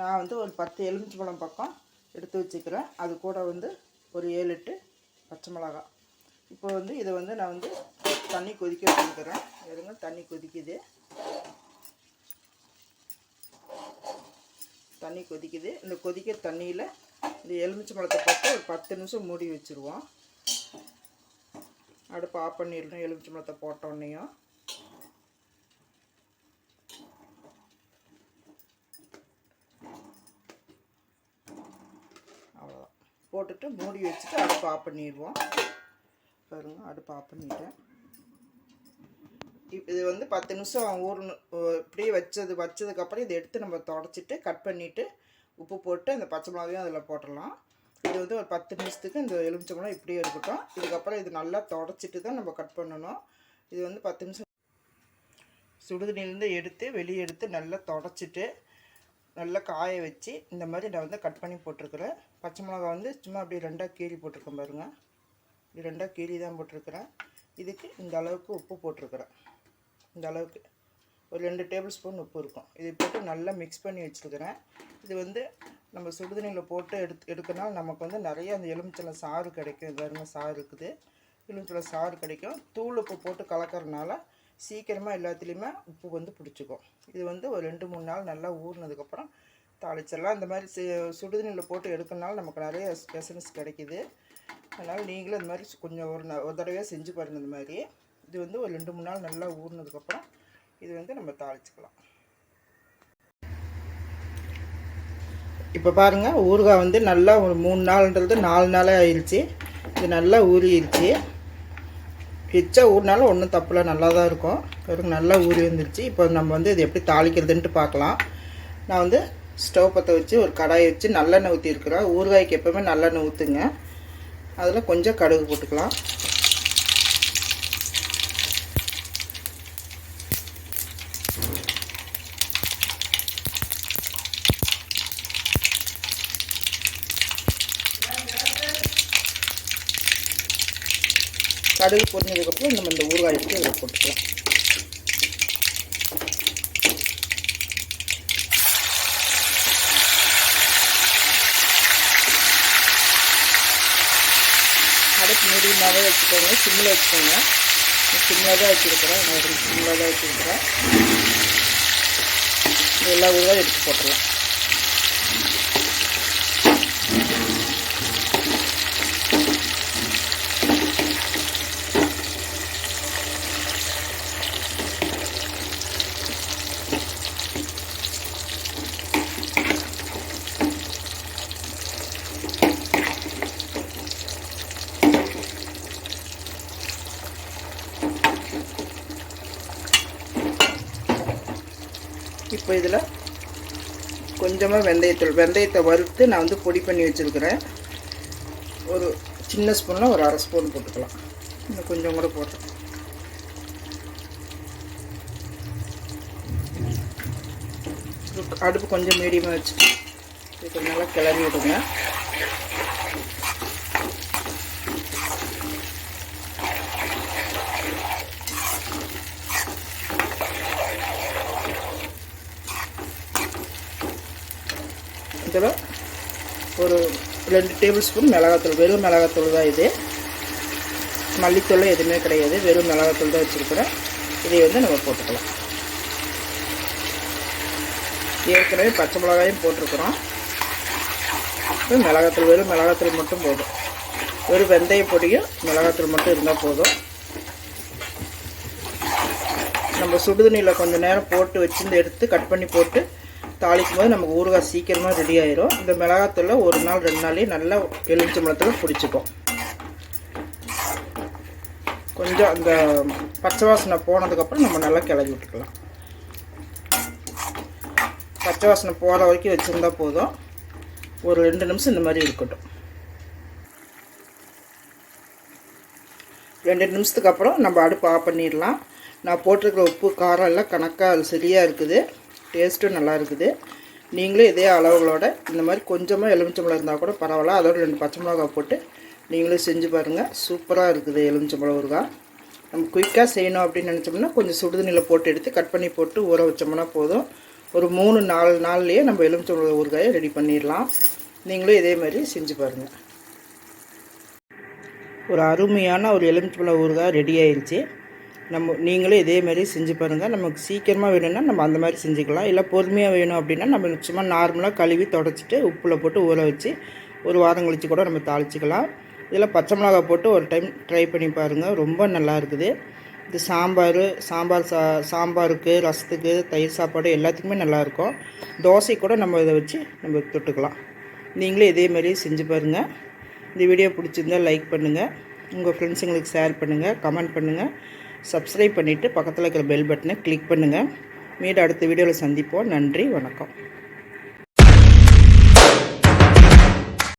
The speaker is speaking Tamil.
நான் வந்து ஒரு பத்து எலுமிச்சம்பழம் பக்கம் எடுத்து வச்சுக்கிறேன். அது கூட வந்து ஒரு ஏழு எட்டு பச்சை மிளகா. இப்போ வந்து இதை வந்து நான் வந்து தண்ணி கொதிக்க வச்சுருக்கிறேன் இருங்க தண்ணி கொதிக்குது. தண்ணி கொதிக்குது. இந்த கொதிக்கிற தண்ணியில் இந்த எலுமிச்சை பழத்தை போட்டு ஒரு பத்து நிமிஷம் மூடி வச்சுருவோம். அடுப்பு ஆஃப் பண்ணிடணும். எலுமிச்சை பழத்தை போட்டோன்னையும் போட்டுட்டு மூடி வச்சுட்டு அடுப்பு ஆஃப் பண்ணிடுவோம். பாருங்க அடுப்பு ஆஃப் பண்ணிட்டேன். இப் இது வந்து பத்து நிமிஷம் ஊறணும். இப்படியே வச்சது வச்சதுக்கப்புறம் இதை எடுத்து நம்ம தொடச்சிட்டு கட் பண்ணிவிட்டு உப்பு போட்டு அந்த பச்சை மிளகாயும் அதில் போட்டுடலாம். இது வந்து ஒரு பத்து நிமிஷத்துக்கு இந்த எலுமிச்சம்பழம் இப்படியே இருக்கட்டும். இதுக்கப்புறம் இது நல்லா தொடச்சிட்டு தான் நம்ம கட் பண்ணணும். இது வந்து பத்து நிமிஷம் சுடுதண்ணிலேருந்து எடுத்து வெளியே எடுத்து நல்லா தொடச்சிட்டு நல்லா காய வச்சு இந்த மாதிரி நான் வந்து கட் பண்ணி போட்டிருக்கிறேன். பச்சை மிளகா வந்து சும்மா அப்படியே ரெண்டாக கீறி போட்டிருக்கேன் பாருங்கள் இப்படி ரெண்டாக கீறி தான் போட்டிருக்கிறேன். இதுக்கு இந்த அளவுக்கு உப்பு போட்டிருக்கிறேன். இந்த அளவுக்கு. ஒரு ரெண்டு டேபிள் ஸ்பூன் உப்பு இருக்கும். இதை போட்டு நல்லா மிக்ஸ் பண்ணி வச்சுருக்கிறேன். இது வந்து நம்ம சுடுதண்ணியில் போட்டு எடுத்து எடுக்கனால நமக்கு வந்து நிறைய அந்த எலுமிச்சலை சாறு கிடைக்கும். பாருங்க சாறு இருக்குது. எலுமிச்சலை சாறு கிடைக்கும். தூள் உப்பு போட்டு கலக்கறனால சீக்கிரமாக எல்லாத்துலேயுமே உப்பு வந்து பிடிச்சிக்கும். இது வந்து ஒரு ரெண்டு மூணு நாள் நல்லா ஊறினதுக்கப்புறம் தாளிச்சிடலாம். இந்த மாதிரி சு- சுடுதண்ணியில் போட்டு எடுக்கனால நமக்கு நிறைய எசன்ஸ் கிடைக்கிது. அதனால் நீங்களும் இந்த மாதிரி கொஞ்சம் ஒரு ந- ஒரு தடவையாக செஞ்சு பாருங்கள் இந்த மாதிரி. இது வந்து ஒரு ரெண்டு மூணு நாள் நல்லா ஊறினதுக்கப்புறம் இது வந்து நம்ம தாளிச்சிக்கலாம். இப்போ பாருங்கள் ஊறுகாய் வந்து நல்லா ஒரு மூணு நாள்ன்றது நாலு நாளாக ஆயிடுச்சு. இது நல்லா ஊறிடுச்சு. எச்சா ஊறினாலும் ஒன்றும் தப்பில்ல நல்லா தான் இருக்கும். பாருங்க நல்லா ஊறி வந்துருச்சு. இப்போ நம்ம வந்து இது எப்படி தாளிக்கிறதுன்ட்டு பார்க்கலாம். நான் வந்து ஸ்டவ் பற்ற வச்சு ஒரு கடாயை வச்சு நல்லெண்ணெய் ஊற்றிருக்கிறேன் ஊறுகாய்க்கு எப்போவுமே நல்லெண்ணெய் ஊற்றுங்க அதில் கொஞ்சம் கடுகு போட்டுக்கலாம். கடுகு பொரிஞ்சதுக்கப்புறம் நம்ம இந்த ஊறுகாய் எடுத்து இதில் போட்டுக்கலாம். அடுப்பு மீடியமாகவே வச்சுக்கோங்க சிம்மில் வச்சுக்கோங்க. சிம்மில் தான் வச்சுருக்கிறேன். நான் சிம்மில் தான் வச்சுருக்கிறேன். எல்லா ஊறுகாயும் எடுத்து போட்டுடலாம். இப்போ இதில் கொஞ்சமாக வெந்தயத்தூள் வெந்தயத்தை வறுத்து நான் வந்து பொடி பண்ணி வச்சுருக்கிறேன். ஒரு சின்ன ஸ்பூனில் ஒரு அரை ஸ்பூன் போட்டுக்கலாம். இன்னும் கொஞ்சம் கூட போட்டு அடுப்பு கொஞ்சம் மீடியமாக வச்சு இது நல்லா கிளறி விடுங்க இதில் ஒரு ரெண்டு டேபிள் ஸ்பூன் மிளகாத்தூள் வெறும் மிளகாத்தூள் தான் இது. மல்லித்தூள் எதுவுமே கிடையாது வெறும் மிளகாத்தூள் தான் வச்சுருக்கிறேன். இதை வந்து நம்ம போட்டுக்கலாம். ஏற்கனவே பச்சை மிளகாயும் போட்டிருக்கிறோம். மிளகாத்தூள் வெறும் மிளகாத்தூள் மட்டும் போதும். வெறும் வெந்தய பொடியும் மிளகாத்தூள் மட்டும் இருந்தால் போதும். நம்ம சுடுதண்ணியில் கொஞ்சம் நேரம் போட்டு வச்சுருந்து எடுத்து கட் பண்ணி போட்டு தாளிக்கும் போது நமக்கு ஊறுகாய் சீக்கிரமாக ரெடி ஆயிரும். இந்த மிளகாத்தூள ஒரு நாள் ரெண்டு நாள்லேயே நல்லா எலுமிச்சம்பழத்தில் பிடிச்சிக்கும். கொஞ்சம் அந்த பச்சை வாசனை போனதுக்கப்புறம் நம்ம நல்லா கிளறி விட்டுக்கலாம். பச்சை வாசனை போகிற வரைக்கும் வச்சுருந்தா போதும். ஒரு ரெண்டு நிமிஷம் இந்த மாதிரி இருக்கட்டும். ரெண்டு நிமிஷத்துக்கு அப்புறம் நம்ம அடுப்பு ஆஃப் பண்ணிடலாம். நான் போட்டிருக்கிற உப்பு காரம் எல்லாம் கணக்காக அது சரியாக இருக்குது. டேஸ்ட்டும் நல்லா இருக்குது நீங்களும் இதே அளவுகளோட இந்த மாதிரி கொஞ்சமாக எலுமிச்சம்பழம் இருந்தால் கூட பரவாயில்ல. அதோட ரெண்டு பச்சை மிளகாய் போட்டு நீங்களும் செஞ்சு பாருங்கள் சூப்பராக இருக்குது எலுமிச்சம்பழம் ஊறுகாய் நம்ம குயிக்காக செய்யணும் அப்படின்னு நினச்சோம்னா கொஞ்சம் சுடுதண்ணியில் போட்டு எடுத்து கட் பண்ணி போட்டு ஊற வச்சோம்னா போதும். ஒரு மூணு நாலு நாள்லேயே நம்ம எலுமிச்சம்பழம் ஊறுகாயை ரெடி பண்ணிடலாம். நீங்களும் இதே மாதிரி செஞ்சு பாருங்கள் ஒரு அருமையான ஒரு எலுமிச்சம்பழம் ஊறுகாய் ரெடி ஆயிடுச்சு நம்ம நீங்களும் இதே மாதிரி செஞ்சு பாருங்கள் நமக்கு சீக்கிரமாக வேணும்னா நம்ம அந்த மாதிரி செஞ்சுக்கலாம். இல்லை பொறுமையாக வேணும் அப்படின்னா நம்ம சும்மா நார்மலாக கழுவி தொடச்சிட்டு உப்பில் போட்டு ஊற வச்சு ஒரு வாரம் கழித்து கூட நம்ம தாளிச்சிக்கலாம். இதில் பச்சை மிளகா போட்டு ஒரு டைம் ட்ரை பண்ணி பாருங்கள் ரொம்ப நல்லா இருக்குது. இது சாம்பார் சாம்பார் சா சாம்பாருக்கு ரசத்துக்கு தயிர் சாப்பாடு எல்லாத்துக்குமே நல்லாயிருக்கும் தோசை கூட நம்ம இதை வச்சு நம்ம தொட்டுக்கலாம். நீங்களும் இதே மாதிரி செஞ்சு பாருங்கள் இந்த வீடியோ பிடிச்சிருந்தால் லைக் பண்ணுங்கள் உங்கள் ஃப்ரெண்ட்ஸுங்களுக்கு ஷேர் பண்ணுங்கள் கமெண்ட் பண்ணுங்கள் சப்ஸ்கிரைப் பண்ணிவிட்டு பக்கத்தில் இருக்கிற பெல் பட்டனை கிளிக் பண்ணுங்கள் மீண்டும் அடுத்த வீடியோவில் சந்திப்போம். நன்றி வணக்கம்.